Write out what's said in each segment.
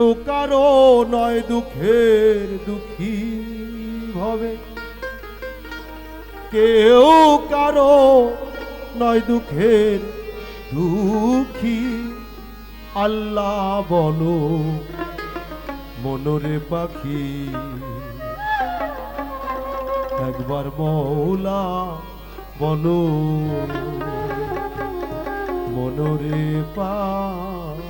কারও নয় দুঃখের দুঃখী ভবে কেউ কারও নয় দুঃখের দুঃখী। আল্লাহ বলো, মনরে পাখি। একবার মৌলা বলো, মনরে পাখি।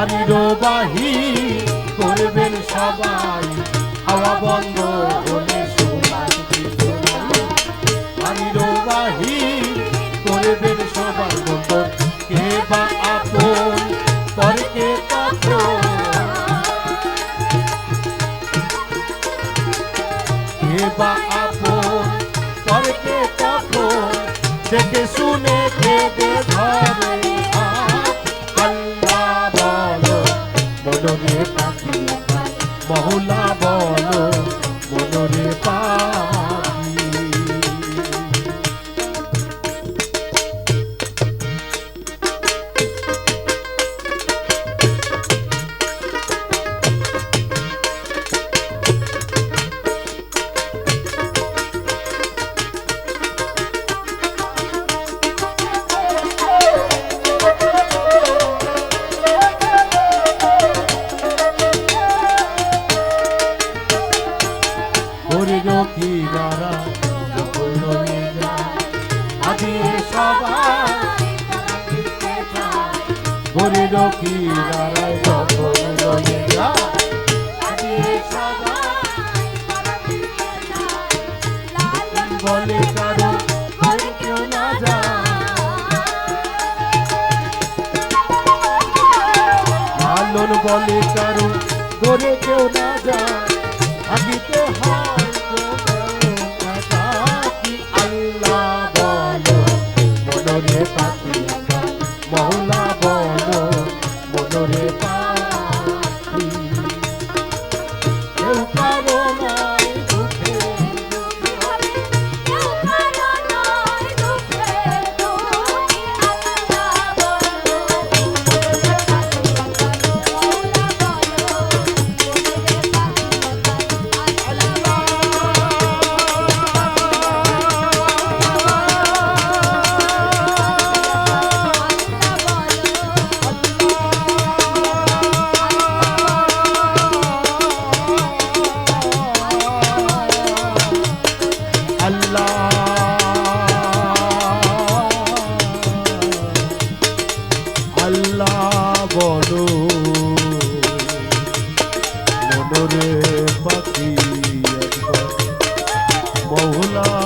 বাড়ির বাহি করবেন সবাই। হাওয়া বন্ধ হলে নাই বাড়ির বাহি করবেন সবার মতো কে বা আপন করকে কখন কে বা আপন করকে কখন দেখে শুনে খেতে ধরে। লক্ষ্মী নারায় সকল জনিয়া বলে কারও কেউ না যা লালন বলে কারও আল্লাহ বলো মনে পাতা বহুলা